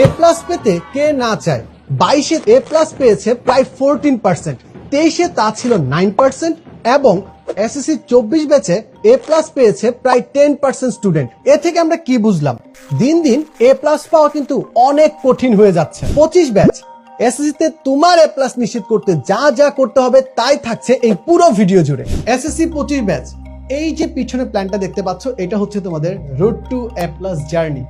এ plus পেতে কে না চায়? বাইশে এ প্লাস পেয়েছে প্রায় ফোরটিন পার্সেন্ট তেইশে তা ছিল নাইন পার্সেন্ট এবং এসএসসি চব্বিশ ব্যাচে এ প্লাস পেয়েছে প্রায় টেন পার্সেন্ট স্টুডেন্ট এ থেকে আমরা কি বুঝলাম? দিন দিন এ প্লাস পাওয়া কিন্তু অনেক কঠিন হয়ে যাচ্ছে। পঁচিশ ব্যাচ এসএসসি তে তোমার এ প্লাস নিশ্চিত করতে যা যা করতে হবে তাই থাকছে এই পুরো ভিডিও জুড়ে। এসএসসি পঁচিশ ব্যাচ, এই যে পিছনে প্ল্যানটা দেখতে পাচ্ছ, এটা হচ্ছে তোমাদের road to A plus journey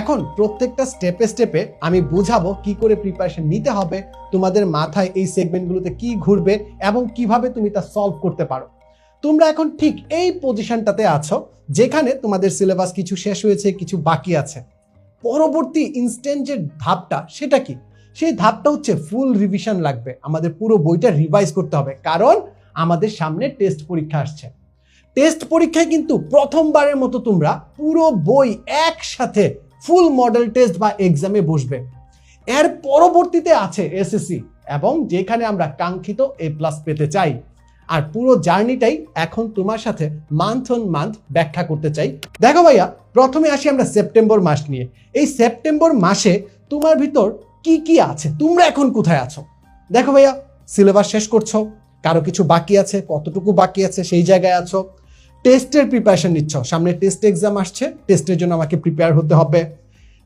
এখন প্রত্যেকটা স্টেপে স্টেপে আমি বুঝাবো কি করে প্রিপারেশন নিতে হবে, তোমাদের মাথায় এই সেগমেন্টগুলোতে কি ঘুরবে এবং কীভাবে তুমি তা সলভ করতে পারো। তোমরা এখন ঠিক এই পজিশনটাতে আছো, যেখানে তোমাদের সিলেবাস কিছু শেষ হয়েছে, কিছু বাকি আছে। পরবর্তী ইনস্ট্যান্ট যে ধাপটা, সেটা কি? সেই ধাপটা হচ্ছে ফুল রিভিশন লাগবে। আমাদের পুরো বইটা রিভাইজ করতে হবে। কারণ আমাদের সামনে টেস্ট পরীক্ষা আসছে। টেস্ট পরীক্ষায় কিন্তু প্রথমবারের মতো তোমরা পুরো বই একসাথে ফুল মডেল টেস্ট বা এক্সামে বসবে। এর পরবর্তীতে আছে এসএসসি এবং যেখানে আমরা কাঙ্ক্ষিত এ প্লাস পেতে চাই। আর পুরো জার্নিটাই এখন তোমার সাথে মান্থ অন মান্থ ব্যাখ্যা করতে চাই। দেখো ভাইয়া, প্রথমে আসি আমরা সেপ্টেম্বর মাস নিয়ে। এই সেপ্টেম্বর মাসে তোমার ভিতর কি কি আছে? তোমরা এখন কোথায় আছো? দেখো ভাইয়া সিলেবাস শেষ করছ। কারও কিছু বাকি আছে? কতটুকু বাকি আছে? সেই জায়গায় আছো। টেস্টের প্রিপারেশন নিচ্ছ। সামনে টেস্ট এক্সাম আসছে। টেস্টের জন্য আমাকে প্রিপেয়ার হতে হবে।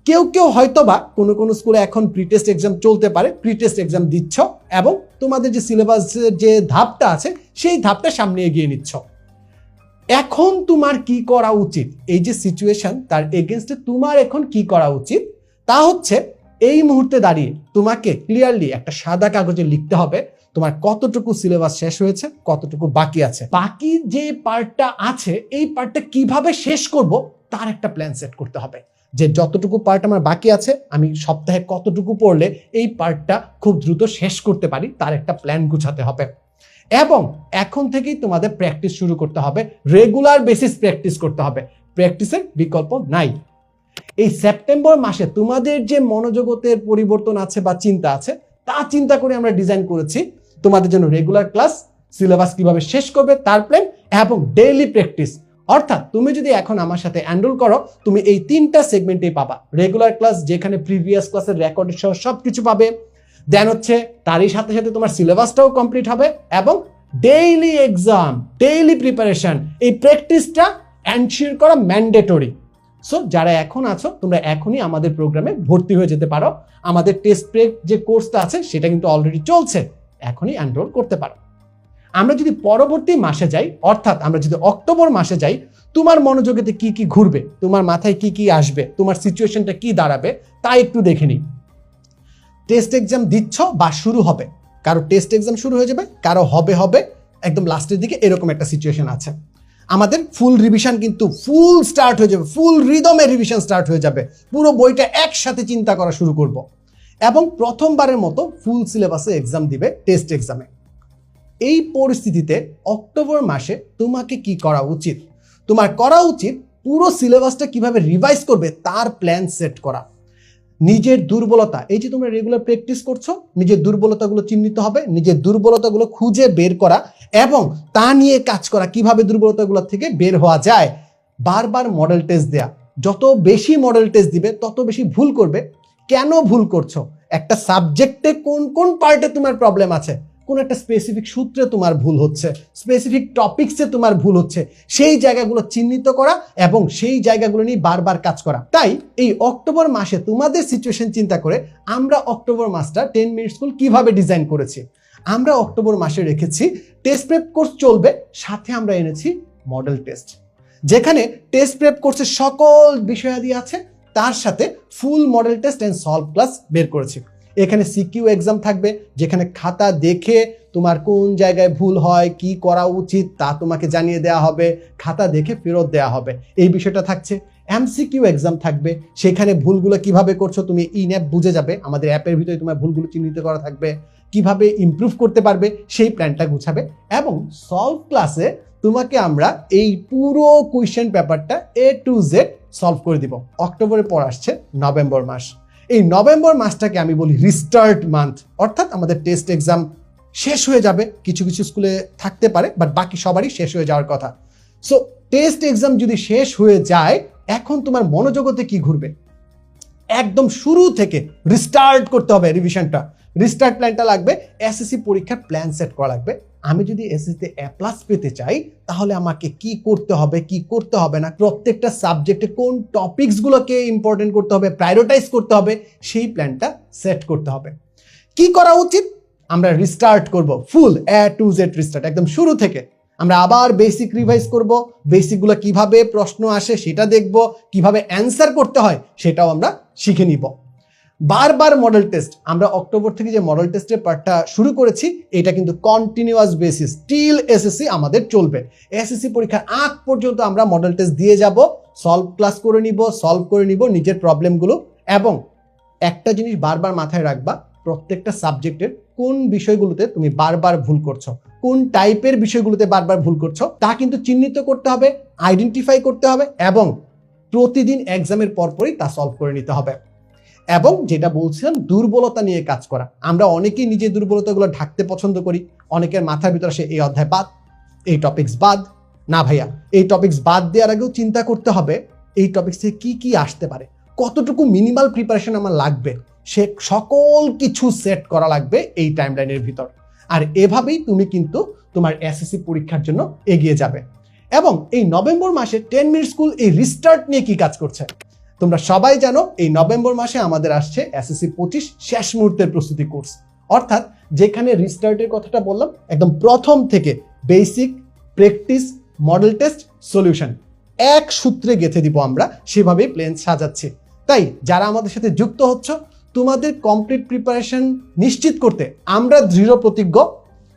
কেউ কেউ হয়তো বা কোনো কোনো স্কুলে এখন প্রি টেস্ট এক্সাম চলতে পারে প্রি টেস্ট এক্সাম দিচ্ছ এবং তোমাদের যে সিলেবাসের যে ধাপটা আছে, সেই ধাপটা সামনে এগিয়ে নিচ্ছ। এখন তোমার কি করা উচিত? এই যে সিচুয়েশন তার এগেনস্টে তোমার এখন কি করা উচিত? তা হচ্ছে এই মুহূর্তে দাঁড়িয়ে তোমাকে ক্লিয়ারলি একটা সাদা কাগজে লিখতে হবে, তোমার কতটুকু সিলেবাস শেষ হয়েছে, কতটুকু বাকি আছে। বাকি যে পার্টটা আছে, এই পার্টটা কীভাবে শেষ করব তার একটা প্ল্যান সেট করতে হবে যে যতটুকু পার্ট আমার বাকি আছে, আমি সপ্তাহে কতটুকু পড়লে এই পার্টটা খুব দ্রুত শেষ করতে পারি, তার একটা প্ল্যান গুছাতে হবে। এবং এখন থেকেই তোমাদের প্র্যাকটিস শুরু করতে হবে রেগুলার বেসিস প্র্যাকটিস করতে হবে। প্র্যাকটিসের বিকল্প নাই। এই সেপ্টেম্বর মাসে তোমাদের যে মনোজগতের পরিবর্তন আছে বা চিন্তা আছে, তা চিন্তা করে আমরা ডিজাইন করেছি, তোমাদের জন্য রেগুলার ক্লাস সিলেবাস কীভাবে শেষ করবে, তার প্ল্যান এবং ডেইলি প্র্যাকটিস অর্থাৎ তুমি যদি এখন আমার সাথে এনরোল করো, তুমি এই তিনটা সেগমেন্টেই পাবা। রেগুলার ক্লাস যেখানে প্রিভিয়াস ক্লাসের রেকর্ড সহ সব কিছু পাবে। দেন হচ্ছে, তারই সাথে সাথে তোমার সিলেবাসটাও কমপ্লিট হবে এবং ডেইলি এক্সাম ডেইলি প্রিপারেশন এই প্র্যাকটিসটা এনশিওর করা ম্যান্ডেটরি সো যারা এখন আছো, তোমরা এখনই আমাদের প্রোগ্রামে ভর্তি হয়ে যেতে পারো। আমাদের টেস্ট প্রেক যে কোর্সটা আছে, সেটা কিন্তু অলরেডি চলছে। এখনই এনরোল করতে পারো। আমরা যদি পরবর্তী মাসে যাই, অর্থাৎ আমরা যদি অক্টোবর মাসে যাই, তোমার মনোযোগেতে কি কি ঘুরবে, তোমার মাথায় কি কি আসবে, তোমার সিচুয়েশনটা কি দাঁড়াবে, তা একটু দেখে নিই। টেস্ট এক্সাম দিচ্ছ বা শুরু হবে? কারও টেস্ট এক্সাম শুরু হয়ে যাবে, কারও হবে হবে, একদম লাস্টের দিকে এরকম একটা সিচুয়েশন আছে। আমাদের ফুল রিভিশন কিন্তু ফুল স্টার্ট হয়ে যাবে ফুল রিদমে রিভিশন স্টার্ট হয়ে যাবে। পুরো বইটা একসাথে চিন্তা করা শুরু করব। এবং প্রথমবারের মতো ফুল সিলেবাসে এক্সাম দিবে টেস্ট এক্সামে এই পরিস্থিতিতে অক্টোবর মাসে তোমাকে কি করা উচিত? তোমার করা উচিত পুরো সিলেবাসটা কীভাবে রিভাইজ করবে তার প্ল্যান সেট করা। নিজের দুর্বলতা, এই যে তোমরা রেগুলার প্র্যাকটিস করছ, নিজের দুর্বলতাগুলো চিহ্নিত হবে, নিজের দুর্বলতাগুলো খুঁজে বের করা এবং তা নিয়ে কাজ করা, কীভাবে দুর্বলতাগুলো থেকে বের হওয়া যায়, বারবার মডেল টেস্ট দেয়া। যত বেশি মডেল টেস্ট দিবে, তত বেশি ভুল করবে। কেন ভুল করছ? একটা সাবজেক্টে কোন কোন পার্টে তোমার প্রবলেম আছে? কোন একটা স্পেসিফিক সূত্রে তোমার ভুল হচ্ছে স্পেসিফিক টপিকসে তোমার ভুল হচ্ছে, সেই জায়গাগুলো চিহ্নিত করা এবং সেই জায়গাগুলো নিয়ে বারবার কাজ করা। তাই এই অক্টোবর মাসে তোমাদের সিচুয়েশন চিন্তা করে আমরা অক্টোবর মাসটা টেন মিনিট স্কুল কীভাবে ডিজাইন করেছি? আমরা অক্টোবর মাসে রেখেছি টেস্ট প্রেপ কোর্স চলবে, সাথে আমরা এনেছি মডেল টেস্ট যেখানে টেস্ট প্রেপ কোর্সের সকল বিষয়াদি আছে, তার সাথে full model test and solve class বের করেছি। এখানে সিকিউ এক্সাম থাকবে, যেখানে খাতা দেখে তোমার কোন জায়গায় ভুল হয়, কি করা উচিত তা তোমাকে জানিয়ে দেওয়া হবে, খাতা দেখে ফেরত দেওয়া হবে। এই বিষয়টা থাকছে। এমসিকিউ এক্সাম থাকবে, সেখানে ভুলগুলো কীভাবে করছ তুমি ইন অ্যাপ বুঝে যাবে। আমাদের অ্যাপের ভিতরে তোমার ভুলগুলো চিহ্নিত করা থাকবে। কীভাবে ইমপ্রুভ করতে পারবে, সেই প্ল্যানটা গুছাবে এবং সলভ ক্লাসে তোমাকে আমরা এই পুরো কোয়েশ্চেন পেপারটা এ টু জেড সলভ করে দিব। অক্টোবরে পর আসছে নভেম্বর মাস। এই নভেম্বর মাসটাকে আমি বলি রিস্টার্ট মান্থ অর্থাৎ আমাদের টেস্ট এক্সাম শেষ হয়ে যাবে। কিছু কিছু স্কুলে থাকতে পারে বাট বাকি সবারই শেষ হয়ে যাওয়ার কথা। সো টেস্ট এক্সাম যদি শেষ হয়ে যায়, এখন তোমার মনোজগতে কি ঘুরবে? একদম শুরু থেকে রিস্টার্ট করতে হবে রিভিশনটা রিস্টার্ট প্ল্যানটা লাগবে এসএসসি পরীক্ষার প্ল্যান সেট করা লাগবে। আমি যদি এসএসসিতে এ প্লাস পেতে চাই, তাহলে আমাকে কি করতে হবে, কি করতে হবে না, প্রত্যেকটা সাবজেক্টে কোন টপিকসগুলোকে ইম্পর্টেন্ট করতে হবে প্রায়োরিটাইজ করতে হবে, সেই প্ল্যানটা সেট করতে হবে। কি করা উচিত? আমরা রিস্টার্ট করব full A to Z restart একদম শুরু থেকে। আমরা আবার বেসিক রিভাইজ করব বেসিকগুলো কীভাবে প্রশ্ন আসে সেটা দেখব, কীভাবে অ্যান্সার করতে হয়, সেটাও আমরা শিখে নিব। বারবার মডেল টেস্ট আমরা অক্টোবর থেকে যে মডেল টেস্টের পার্টটা শুরু করেছি, এটা কিন্তু কন্টিনিউয়াস বেসিস টিল এসএসসি আমাদের চলবে। এসএসসি পরীক্ষার আগ পর্যন্ত আমরা মডেল টেস্ট দিয়ে যাব সলভ ক্লাস করে নিব সলভ করে নিব নিজের প্রবলেমগুলো এবং একটা জিনিস বারবার মাথায় রাখবা, প্রত্যেকটা সাবজেক্টের কোন বিষয়গুলোতে তুমি বারবার ভুল করছ, কোন টাইপের বিষয়গুলোতে বারবার ভুল করছ, তা কিন্তু চিহ্নিত করতে হবে আইডেন্টিফাই করতে হবে এবং প্রতিদিন এক্সামের পরপরই তা সলভ করে নিতে হবে। এবং যেটা বলছিলাম, দুর্বলতা নিয়ে কাজ করা। আমরা অনেকেই নিজের দুর্বলতাগুলো ঢাকতে পছন্দ করি। অনেকের মাথার ভিতরে সে এই অধ্যায় বাদ, এই টপিকস বাদ। না ভাইয়া, এই টপিক্স বাদ দেওয়ার আগেও চিন্তা করতে হবে, এই টপিক্স থেকে কি কি আসতে পারে? কতটুকু মিনিমাল প্রিপারেশন আমার লাগবে? সে সকল কিছু সেট করা লাগবে এই টাইমলাইনের ভিতর। আর এভাবেই তুমি কিন্তু তোমার এসএসসি পরীক্ষার জন্য এগিয়ে যাবে। এবং এই নভেম্বর মাসে টেন মিনিট স্কুল এই রিস্টার্ট নিয়ে কি কাজ করছে? তোমরা সবাই জানো এই নভেম্বর মাসে আমাদের আসছে এসএসসি পঁচিশ শেষ মুহূর্তের প্রস্তুতি কোর্স। অর্থাৎ যেখানে রিস্টার্টের কথাটা বললাম, একদম প্রথম থেকে basic practice model test solution এক সূত্রে গেঁথে দিব আমরা, সেভাবেই প্লেন সাজাচ্ছি। তাই যারা আমাদের সাথে যুক্ত হচ্ছ, তোমাদের কমপ্লিট প্রিপারেশন নিশ্চিত করতে আমরা দৃঢ় প্রতিজ্ঞ।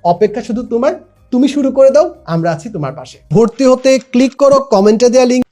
অপেক্ষা শুধু তোমার, তুমি শুরু করে দাও, আমরা আছি তোমার পাশে। ভর্তি হতে ক্লিক করো কমেন্টে দেওয়া লিঙ্ক